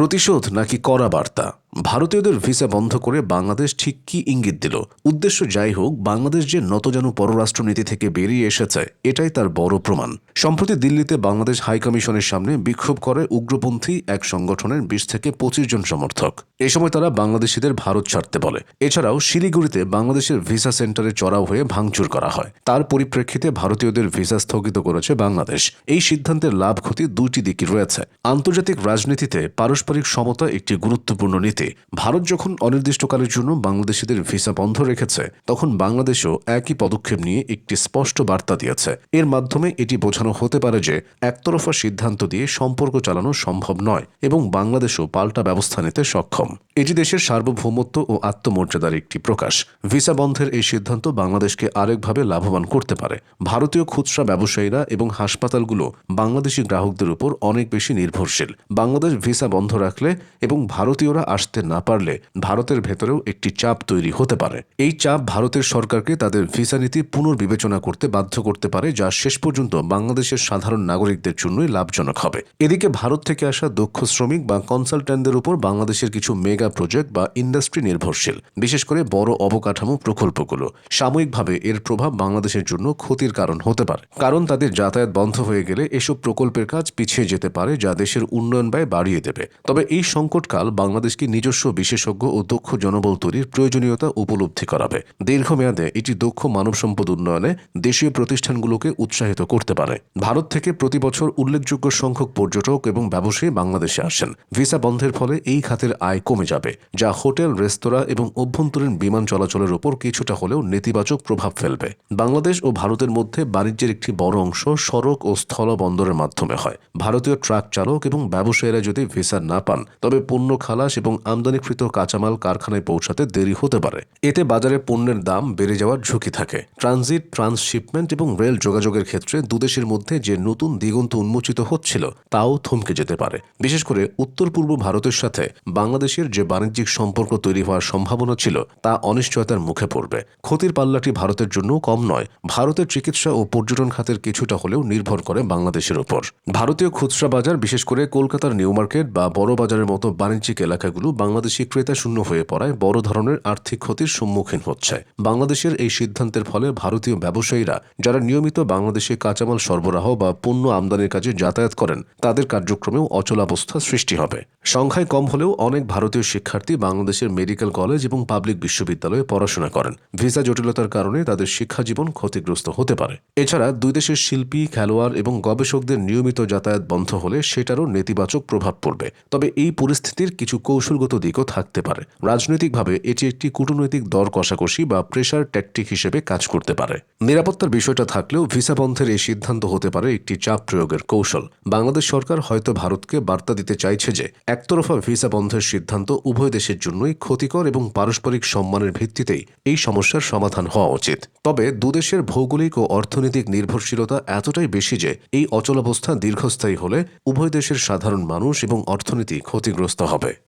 প্রতিশোধ নাকি কড়া বার্তা? ভারতীয়দের ভিসা বন্ধ করে বাংলাদেশ ঠিক কি ইঙ্গিত দিল? উদ্দেশ্য যাই হোক, বাংলাদেশ যে নতজানু পররাষ্ট্রনীতি থেকে বেরিয়ে এসেছে, এটাই তার বড় প্রমাণ। সম্প্রতি দিল্লিতে বাংলাদেশ হাইকমিশনের সামনে বিক্ষোভ করে উগ্রপন্থী এক সংগঠনের বিশ থেকে পঁচিশ জন সমর্থক। এ সময় তারা বাংলাদেশিদের ভারত ছাড়তে বলে। এছাড়াও শিলিগুড়িতে বাংলাদেশের ভিসা সেন্টারে চড়াও হয়ে ভাঙচুর করা হয়। তার পরিপ্রেক্ষিতে ভারতীয়দের ভিসা স্থগিত করেছে বাংলাদেশ। এই সিদ্ধান্তের লাভ ক্ষতি দুইটি দিকই রয়েছে। আন্তর্জাতিক রাজনীতিতে পারস্পরিক সমতা একটি গুরুত্বপূর্ণ নীতি। ভারত যখন অনির্দিষ্টকালের জন্য বাংলাদেশিদের ভিসা বন্ধ রেখেছে, তখন বাংলাদেশও একই পদক্ষেপ নিয়ে একটি স্পষ্ট বার্তা দিয়েছে। এর মাধ্যমে এটি বোঝানো হতে পারে যে, একতরফা সিদ্ধান্ত দিয়ে সম্পর্ক চালানো সম্ভব নয় এবং বাংলাদেশও পাল্টা ব্যবস্থা নিতে সক্ষম। এটি দেশের সার্বভৌমত্ব ও আত্মমর্যাদার একটি প্রকাশ। ভিসা বন্ধের এই সিদ্ধান্ত বাংলাদেশকে আরেকভাবে লাভবান করতে পারে। ভারতীয় খুচরা ব্যবসায়ীরা এবং হাসপাতালগুলো বাংলাদেশি গ্রাহকদের উপর অনেক বেশি নির্ভরশীল। বাংলাদেশ ভিসা বন্ধ রাখলে এবং ভারতীয়রা আসতে না পারলে ভারতের ভেতরেও একটি চাপ তৈরি হতে পারে। এই চাপ ভারতের সরকারকে তাদের ভিসা নীতি পুনর্বিবেচনা করতে বাধ্য করতে পারে, যা শেষ পর্যন্ত বাংলাদেশের সাধারণ নাগরিকদের জন্যই লাভজনক হবে। এদিকে ভারত থেকে আসা দক্ষ শ্রমিক বা কনসালট্যান্টদের উপর বাংলাদেশের কিছু মেগা প্রজেক্ট বা ইন্ডাস্ট্রি নির্ভরশীল, বিশেষ করে বড় অবকাঠামো প্রকল্পগুলো। সাময়িকভাবে এর প্রভাব বাংলাদেশের জন্য ক্ষতির কারণ হতে পারে, কারণ তাদের যাতায়াত বন্ধ হয়ে গেলে এসব প্রকল্পের কাজ পিছিয়ে যেতে পারে, যা দেশের উন্নয়ন ব্যয় বাড়িয়ে দেবে। তবে এই সংকটকাল বাংলাদেশকে নিজস্ব বিশেষজ্ঞ ও দক্ষ জনবল তৈরির প্রয়োজনীয়তা উপলব্ধি করাবে। দীর্ঘমেয়াদে এটি দক্ষ মানব সম্পদ উন্নয়নে দেশীয় প্রতিষ্ঠানগুলোকে উৎসাহিত করতে পারে। ভারত থেকে প্রতি বছর উল্লেখযোগ্য সংখ্যক পর্যটক এবং ব্যবসায়ী বাংলাদেশে আসেন। ভিসা বন্ধের ফলে এই খাতের আয় কমে যাবে, যা হোটেল, রেস্তোরাঁ এবং অভ্যন্তরীণ বিমান চলাচলের উপর কিছুটা হলেও নেতিবাচক প্রভাব ফেলবে। বাংলাদেশ ও ভারতের মধ্যে বাণিজ্যের একটি বড় অংশ সড়ক ও স্থল বন্দরের মাধ্যমে হয়। ভারতীয় ট্রাক চালক এবং ব্যবসায়ীরা যদি ভিসা না পান, তবে পণ্য খালাস এবং আমদানিকৃত কাঁচামাল কারখানায় পৌঁছাতে দেরি হতে পারে। এতে বাজারে পণ্যের দাম বেড়ে যাওয়ার ঝুঁকি থাকে। ট্রানজিট, ট্রান্সশিপমেন্ট এবং রেল যোগাযোগের ক্ষেত্রে দুদেশের মধ্যে যে নতুন দিগন্ত উন্মোচিত হচ্ছিল, তাও থমকে যেতে পারে। বিশেষ করে উত্তর পূর্ব ভারতের সাথে বাংলাদেশের যে বাণিজ্যিক সম্পর্ক তৈরি হওয়ার সম্ভাবনা ছিল, তা অনিশ্চয়তার মুখে পড়বে। ক্ষতির পাল্লাটি ভারতের জন্য কম নয়, ভারতের চিকিৎসা ও পর্যটন খাতের কিছুটা হলেও নির্ভর করে বাংলাদেশের উপর। ভারতীয় খুচরা বাজার, বিশেষ করে কলকাতার নিউ মার্কেট বা বড় বাজারের মতো বাণিজ্যিক এলাকাগুলো বাংলাদেশি ক্রেতা শূন্য হয়ে পড়ায় বড় ধরনের আর্থিক ক্ষতির সম্মুখীন হচ্ছে। বাংলাদেশের এই সিদ্ধান্তের ফলে ভারতীয় ব্যবসায়ীরা, যারা নিয়মিত বাংলাদেশে কাঁচামাল সরবরাহ বা পণ্য আমদানির কাজে যাতায়াত করেন, তাদের কার্যক্রমেও অচলাবস্থা সৃষ্টি হবে। সংখ্যায় কম হলেও অনেক ভারতীয় শিক্ষার্থী বাংলাদেশের মেডিকেল কলেজ এবং পাবলিক বিশ্ববিদ্যালয়ে পড়াশোনা করেন। ভিসা জটিলতার কারণে তাদের শিক্ষা জীবন ক্ষতিগ্রস্ত হতে পারে। এছাড়া দুই দেশের শিল্পী, খেলোয়াড় এবং গবেষকদের নিয়মিত যাতায়াত বন্ধ হলে সেটারও নেতিবাচক প্রভাব পড়বে। তবে এই পরিস্থিতির কিছু কৌশলগত দিকও থাকতে পারে। রাজনৈতিকভাবে এটি একটি কূটনৈতিক দর কষাকষি বা প্রেশার ট্যাকটিক হিসেবে কাজ করতে পারে। নিরাপত্তার বিষয়টা থাকলেও ভিসা বন্ধের এই সিদ্ধান্ত হতে পারে একটি চাপ প্রয়োগের কৌশল। বাংলাদেশ সরকার হয়তো ভারতকে বার্তা দিতে চাইছে যে, একতরফা ভিসা বন্ধের সিদ্ধান্ত উভয় দেশের জন্যই ক্ষতিকর এবং পারস্পরিক সম্মানের ভিত্তিতেই এই সমস্যার সমাধান হওয়া উচিত। তবে দুদেশের ভৌগোলিক ও অর্থনৈতিক নির্ভরশীলতা এতটাই বেশি যে, এই অচলাবস্থা দীর্ঘস্থায়ী হলে উভয় দেশের সাধারণ মানুষ এবং অর্থনীতি ক্ষতিগ্রস্ত হবে।